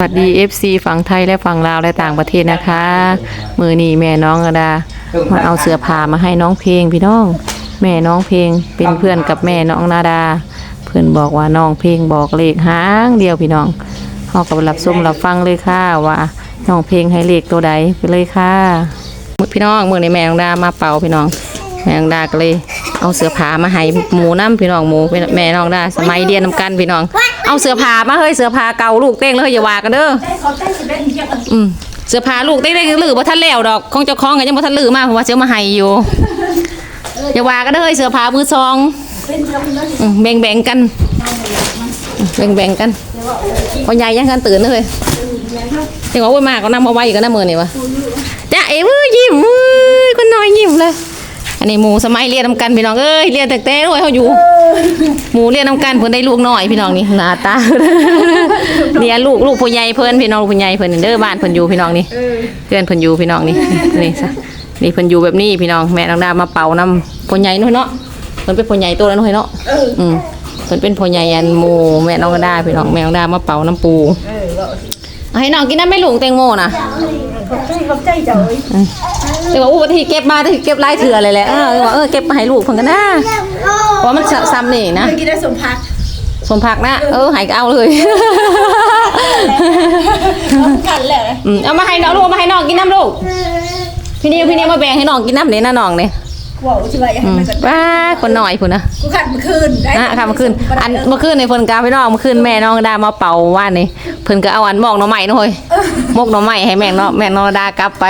สวัสดี FC ฝั่งไทยและฝั่งลาวและต่างประเทศนะคะ มือนี่แม่น้องกระดามาเอาเสื้อผ้ามาให้น้องเพลงพี่น้อง แม่น้องเพลงเป็นเพื่อนกับแม่น้องนาดา เพื่อนบอกว่าน้องเพลงบอกเลขหางเดียวพี่น้องเฮากับรับชมรับฟังเลยค่ะว่าน้องเพลงให้เลขตัวใดไปเลยค่ะพี่น้องมือนี่แม่น้องดามาเป่าพี่น้อง แม่น้องดาก็เลย เอาเสื้อผ้ามาให้หมูน้ำพี่น้องหมูแม่น้องดาสมัยเรียนนำกันพี่น้อง เอาเสื้อผ้ามาเฮ้ยเสื้อผ้าเก่าลูกเต้งเลยอย่าว่ากันเด้ออืมเสื้อผ้าลูกเต้งเต้งลือบ่ทันแล้วดอกของเจ้าของก็ยังบ่ทันลือมาเพราะว่าเสียวมาให้อยู่อย่าว่ากันเด้อเฮ้ยเสื้อผ้ามือซองอืมแบ่งแบ่งๆกันแบ่งแบ่งๆกันพ่อใหญ่ยังกันตื่นเลยยังว่าโอ้ยมากก็นำมาไว้อีกก็น้ำมือนี่วะจ้าเอ๋เว้ยยิ้มเว้ยคนน้อยยิ้มเลย อันนี้หมูสมัยเรียนนำกันพี่น้องเอ้ยเรียนแต่แต่ด้วยเขาอยู่ หมูเรียนนำกันเพิ่นได้ลูกน้อยพี่น้องนี่หน้าตาเนี่ยลูกลูกผู้ใหญ่เพิ่นพี่น้องลูกผู้ใหญ่เพิ่นเด้อบ้านเพิ่นอยู่พี่น้องนี่เพื่อนเพิ่นอยู่พี่น้องนี่นี่ซะนี่เพิ่นอยู่แบบนี้พี่น้องแม่นางดามาเป่าน้ำผู้ใหญ่น้อยเนาะเพิ่นเป็นผู้ใหญ่ตัวแล้วน้อยเนาะอืมเพิ่นเป็นผู้ใหญ่อันหมูแม่น้องดาพี่น้องแม่น้องดามาเป่าน้ำปูเอาให้น้องกินน้ำไม่หลงแตงโมน่ะ ขอบใจขอบใจเจ้าเอ้ยแต่ว่าอู้ที่เก็บมาที่เก็บหลายเถื่อเลยแหละเออว่าเออเก็บมาให้ลูกเพิ่นกันนะเพราะมันซ้ำนี่นะเคยกินได้สมพักสมผักนะ เออใหายก็เอาเลยกันแหละอืมเอามาให้น้องลูกเอามาให้น้องกินน้ำลูกพี่นิวพี่นิวมาแบ่งให้น้องกินน้ำเนี่ยนะน้องเนี่ย ว้าวใช่ไหมอยากอืให้มมันกันว้าคนหน่อยพุ่นนะกูขัดเมื่อคืนได้อะค่ะเมื่อคืนอันเมื่อคืนในเพิ่นกาพี่น้องเมื่อคืนแม่น้องดามาเป่าว่านนี่เพิ่นก็เอาอันหมอกหน่อไม้นะเฮ้ยหมกหน่อไม้ให้แม่น้องแม่น้องดากลับไป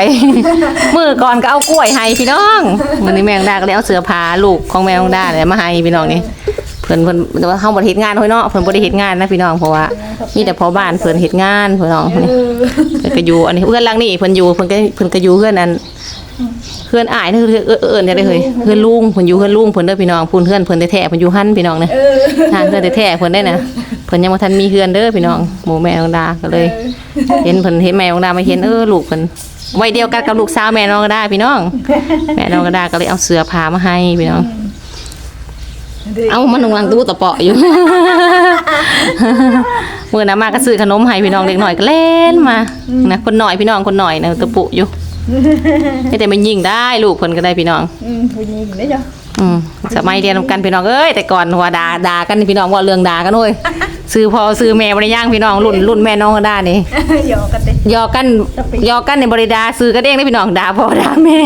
มื้อก่อนก็เอากล้วยให้พี่น้องมื้อนี้แม่น้องดาก็เลยเอาเสื้อผ้าลูกของแม่น้องดาเนี่ยมาให้พี่น้องนี่เพิ่นเพิ่นแต่ว่าเฮาบ่ได้เฮ็ดงานเฮ้ยเนาะเพิ่นบ่ได้เฮ็ดงานนะพี่น้องเพราะว่ามีแต่พ่อบ้านเพิ่นเฮ็ดงานพี่น้องนี่เพิ่นก็อยู่อันนี้เพื่อนหลังนี่เพิ่นอยู่เพิ่นก็เพิ่นก็อยู่เพื่อนนั้น เพื่อนอ้ายนี่คือเอิ้นเอิ้นจังได๋เฮ้ยเพื่อนลุงเพิ่นอยู่เพื่อนลุงเพิ่นเด้อพี่น้องพูนเพื่อนเพิ่นแท้ๆเพิ่นอยู่หั่นพี่น้องนะเออทานเพื่อนแท้ๆเพิ่นได้นะเพิ่นยังบ่ทันมีเพื่อนเด้อพี่น้องหมู่แม่น้องดาก็เลย เห็นเพิ่นเห็นแม่น้องดามาเห็นเออลูกเพิ่นวัยเดียวกันกับลูกสาวแม่น้องดาพี่น้อง แม่น้องดาก็เลยเอาเสื้อผ้ามาให้พี่น้อง เอามันลงหลังตู้ตะเปาะอยู่เมื่อน้ำมาก็ซื้อขนมให้พี่น้องเด็กหน่อยก็เล่นมานะคนหน่อยพี่น้องคนหน่อยนะตะปุอยู่ ไม่แต่มันยิงได้ลูกเพิ่นก็ได้พี่น้อง อืมผู้หญิงได้จ้ะอืมสมัยเรียนนำกันพี่น้องเอ้ยแต่ก่อนหัวด่าด่ากันนี่พี่น้องว่าเรื่องด่ากันเว้ยซื้อพอซื้อแม่บริย่างพี่น้องรุ่นรุ่นแม่น้องก็ได้นี่หยอกกันเด้ยอกันยอกันในบริดาซื้อกันเองได้พี่น้องด่าพ่อด่าแม่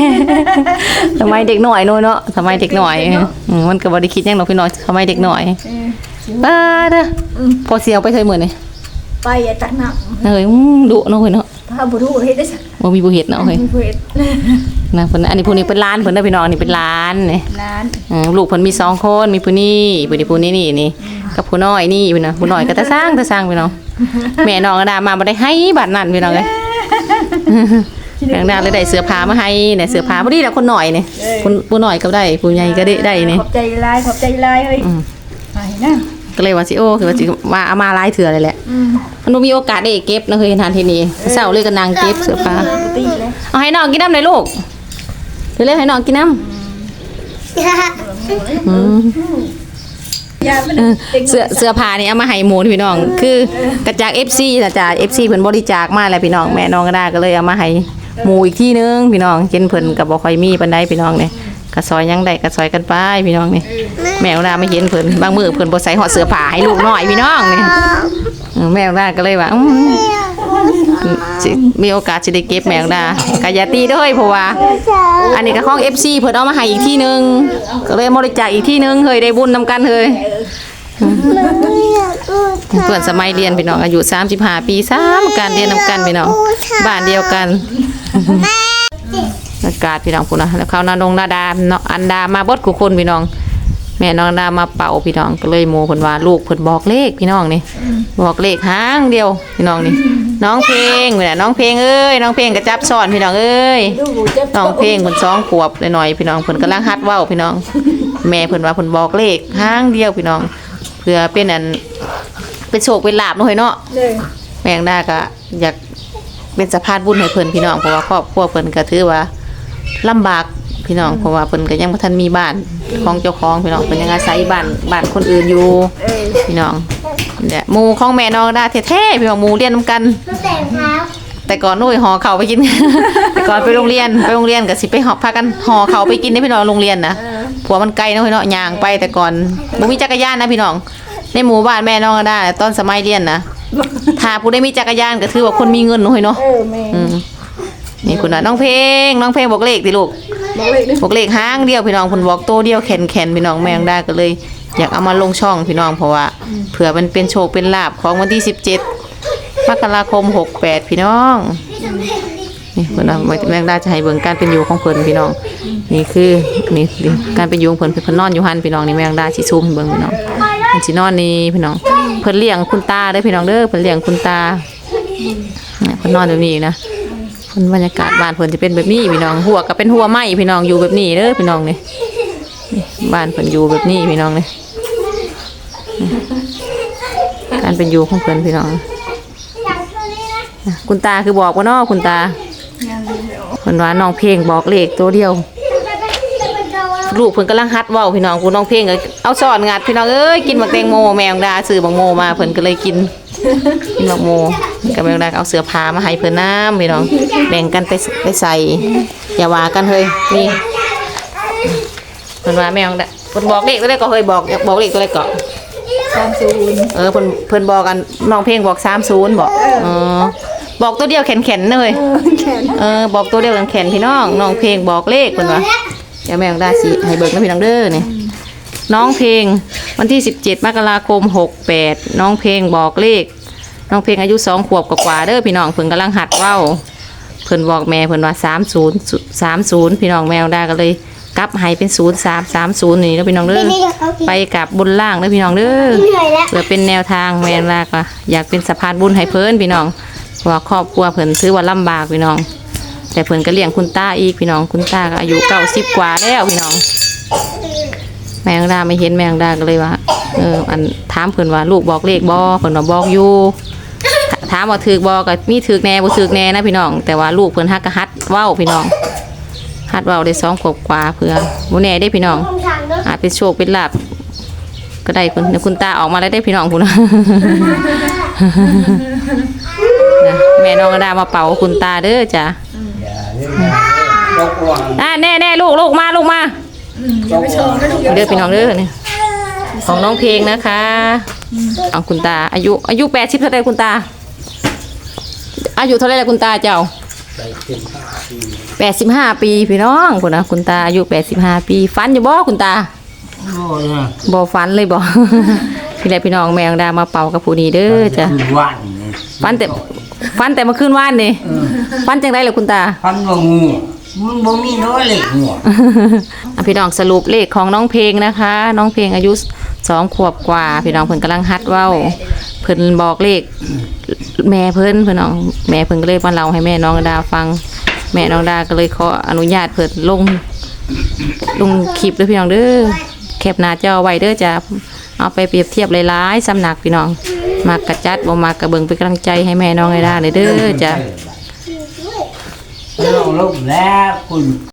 สมัยเด็กหน่อยโน้นเนาะสมัยเด็กหน่อยอืมมันก็บ่ได้คิดหยังหรอกพี่น้องสมัยเด็กหน่อยเออป้าเด้อพอเสียวไปเคยเหมือนนี่ไปอย่าตักน้เฮ้ยอืมดุเนาะเฮ้ยเนาะำพาบุรุษเฮ็ดได้สักบ่มีผู้เฮ็ดเนาะเฮ้ยเฮ็ดนะเพิ่นอันนี้ผู้นี้เป็นร้านเพิ่นเด้อพี่น้องอันนี้เป็นร้านนี่นานอืมลูกเพิ่นมีสองคนมีผู้นี้ผู้นี้ผู้นี้นี่นี่กับผู้น้อยนี่พี่น้องผู้น้อยก็ตะสร้างตะสร้างพี่น้องแม่น้องก็ได้มาบ่ได้ให้บัดนั้นพี่น้องเอ้ยแม่น้องเลยได้เสื้อผ้ามาให้เนี่ยเสื้อผ้าบ่ดีแล้วคนน้อยนี่คนผู้น้อยก็ได้ผู้ใหญ่ก็ได้ได้นี่ขอบใจลายขอบใจลายเฮ้ยอืม ไปนะ ก็เลยว่าสิโอ้คือว่าสิว่าเอามาหลายเถื่อเลยแหละอืมมันบ่มีโอกาสได้เก็บนะเคยทานที่นี่เช้าเลยก็นั่งเก็บเสื้อผ้าตีเลยเอาให้น้องกินน้ำหน่อยลูกเร็วๆให้น้องกินน้ำอืมยามันเออด็กเสื้อเสื้อผ้านี่เอามาให้หมูนี่พี่น้อง คือกระจาก FC นะจ๊ะ FC เพิ่นบริจาคมาแล้วพี่น้องแม่น้องก็ได้ก็เลยเอามาให้หมูอีกที่นึงพี่น้องเห็นเพิ่นก็บ่ค่อยมีปานใดพี่น้องเนี่ย ก็ซอยยังได้ก็ซอยกันไปพี่น้องนี่แม่ก็ได้มาเห็นเพิ่นบางมื้อเพิ่นบ่ใส่ฮอดเสื้อผ้าให้ลูกน้อยพี่น้องนี่เออแม่ก็ได้ก็เลยว่าอืมสิมีโอกาสสิได้เก็บแม่ก็ได้ก็อย่าตีเด้อเฮ้ยเพราะว่า อันนี้ก็ของ FC เพิ่นเอามาให้อีกที่นึง ก็เลยบริจาคอีกที่นึงเฮ้ยได้บุญนำกันเฮ้ยเพื่อนสมัยเรียนพี่น้องอายุ35ปีซ้ำการเรียนนำกันพี่น้องบ้านเดียวกัน อากาศพี่น้องพุ่นนะแล้วเขานานงนาดาเนาะอันดามาเบดกูคนพี่น้อง แม่น้องดามาเป่าพี่น้องก็เลยโมเพิ่นว่าลูกเพิ่นบอกเลขพี่น้องนี่บอกเลขหางเดียวพี่น้องนี่น้องเพลงนี่แหละน้องเพลงเอ้ยน้องเพลงก็จับสอนพี่น้องเอ้ยดูเจ็บน้องเพลงเพิ่นสองขวบหน่อยๆพี่น้องเพิ่นกำลังฮัดเว้าพี่น้อง แม่เพิ่นว่าเพิ่นบอกเลขห้างเดียวพี่น้อง เพื่อเป็นอันเป็นโชคเป็นลาบเนาะเฮ้ยเนาะเลยแม่งได้ก็อยากเป็นสะพานบุญให้เพิ่นพี่น้องเพราะว่าครอบครัวเพิ่นก็ถือว่า ลำบากพี่น้องเพราะว่าเพิ่นก็ยังบ่ทันมีบ้านของเจ้าของพี่น้องเพิ่นยังอาศัยบ้านบ้านคนอื่นอยู่เออพี่น้องเนี่ยหมูของแม่น้องดาแท้ๆพี่น้องหมูเรียนนำกันลูกแต่งเท้าแต่ก่อนนุ้ยห่อเขาวไปกิน แต่ก่อนไปโรงเรียนไปโรงเรียนก็สิไปหอบพากันห่อเขาวไปกินในพี่น้องโรงเรียนนะผัวมันไกลเนาะพี่น้องย่างไปแต่ก่อนบ่มีจักรยานนะพี่น้องในหมู่บ้านแม่น้องก็ได้ตอนสมัยเรียนนะถ้าผู้ได้มีจักรยานก็ถือว่าคนมีเงินเนาะเฮ้ยเนาะเออแม่อืม นี่คุณน่ะน้องเพลงน้องเพลงบอกเลขดิลูกบอกเลยดิบอกเลขห้างเดียวพี่น้องเพิ่นบอกโตเดียวแข็นแข็นพี่น้องแมงได้ก็เลย อยากเอามาลงช่องพี่น้องเพราะว่าเผื่อมันเป็นโชคเป็นลาบของวันที่17มกราคม68พี่น้องนี่เพิ่นว่าแมงดาจะให้เบิ่งการเป็นอยู่ของเพิ่นพี่น้อง นี่คือนี่นี่การเป็นอยู่ของเพิ่นเพิ่นนอนอยู่หั่นพี่น้องนี่แมงดาสิซูมให้เบิ่งพี่น้องเพิ่นสินอนนี่พี่น้อง เพิ่นเลี้ยงคุณตาเด้อพี่น้องเด้อเพิ่นเลี้ยงคุณตาเนี่ยเพิ่นนอนแบบนี้นะ เพิ่นบรรยากาศบ้านเพิ่นจะเป็นแบบนี้พี่น้องหัวก็เป็นหัวไม้พี่น้องอยู่แบบนี้เด้อพี่น้องเนี่นี่บ้านเพิ่นอยู่แบบนี้พี่น้องเนี่นี่การเป็นอยู่ของเพิ่นพี่น้องคุณตาคือบอกว่าน้อคุณตาเพิ่นว่าน้องเพลงบอกเลขตัวเดียวลูกเพิ่นกำลังฮัดว้าพี่น้องกูน้องเพลงก็เอาสอนงัดพี่น้องเอ้ยกินบักแตงโมแมงดาซื้อบักโมมาเพิ่นก็เลยกิน กินบักโมกับแมงดาก็เอาเสื้อผ้ามาให้เพิ่นน้ำพี่น้องแบ่งกันไปไปใส่อย่าว่ากันเฮ้ยนี่เพิ่นว่าแมงดาเพิ่นบอกเลขตัวเลขก็เฮ้ยบอกอยากบอกเลขตัวเลขก็สามศูนย์เออเพิ่นเพิ่นบอกกันน้องเพลงบอก30บอกเออบอกตัวเดียวแข็งๆเลยเออแขนเออบอกตัวเดียวแข็งๆพี่น้องน้องเพลงบอกเลขเพิ่นว่าเดี๋ยวแม่ของดาสิให้เบิกนะพี่น้องเด้อนี่ น้องเพลงวันที่ 17 มกราคม 68 น้องเพลงบอกเลข น้องเพลงอายุสองขวบกว่าๆเด้อพี่น้องเพิ่นกำลังหัดเว้าเพิ่นบอกแม่เพิ่นว่า30 30 พี่น้องแมวดาก็เลยกลับให้เป็น 0330นี่เด้อพี่น้องเด้อไปกับบนล่างเด้อพี่น้องเด้อเหนื่อยแล้วเพื่อเป็นแนวทางแม่ลากว่าอยากเป็นสะพานบุญให้เพิ่นพี่น้องเพราะว่าครอบครัวเพิ่นถือว่าลำบากพี่น้อง แต่เพิ่นก็เลี้ยงคุณตาอีกพี่น้องคุณตาก็อายุเก้าสิบกว่าแล้วพี่น้อง แมงดาไม่เห็นแมงดาก็เลยว่าเอออันถามเพิ่นว่าลูกบอกเลขบ่เพิ่นว่าบอกอยู่ถถามว่าถือบ่ก็มีถือแน่บ่ถือแน่นะพี่น้อง แต่ว่าลูกเพิ่นฮักก็ฮัดเว้าพี่น้องฮัดเว้าได้สองขวบกว่าเพื่อบ่แน่ได้พี่น้องผมสั่งด้วยอาจเป็นโชคเป็นลาบก็ได้คุณเดี๋ยวคุณตาออกมาแล้วได้พี่น้องคุณนะนะแม่น้องกระดามาเป่าคุณตาเด้อจ้ะอ่าแน่แน่ลูกลูกมาลูกมา อืมอย่าไปชมนะลูกอย่าไปเด้อพี่น้องเด้อนี่ของน้องเพลงนะคะเอาคุณตา อายุ อายุแปดสิบเท่าไหรคุณตา อายุเท่าไหรล่ะคุณตาเจ้าแปดสิบห้าปีพี่น้องคุณนะคุณตาอายุแปดสิบห้าปีฟันอยู่บ่คุณตาโอ้ยนะบ่ฟันเลยบ่พี่แลพี่น้องแมงดามาเป่ากับผู้นี้เด้อจ้ะคือว่านนี่ฟันแต่ฟันแต่เมื่อคืนวานนี่ฟันจังไดล่ะคุณตาพันว่างู มันบ่มีน้อยเลยหัวอะพี่น้องสรุปเลขของน้องเพลงนะคะ น้องเพลงอายุสองขวบกว่า พี่น้องเพิ่นกำลังฮัดเว้าเพิ่นบอกเลข แม่เพิ่นพี่น้องแม่เพิ่นก็เลยมาเล่าให้แม่น้องดาฟัง แม่น้องดาก็เลยขออนุญาตเพิ่นลงลงคลิปด้อพี่น้องเด้อแคปหน้าจอไว้เด้อจ้ะเอาไปเปรียบเทียบหลายๆสำนักพี่น้อง มากระจัดบ่มากระเบิงเป็นกำลังใจให้แม่น้องไอดาเลยเด้อจ้ะ เราลบแล้วคุณ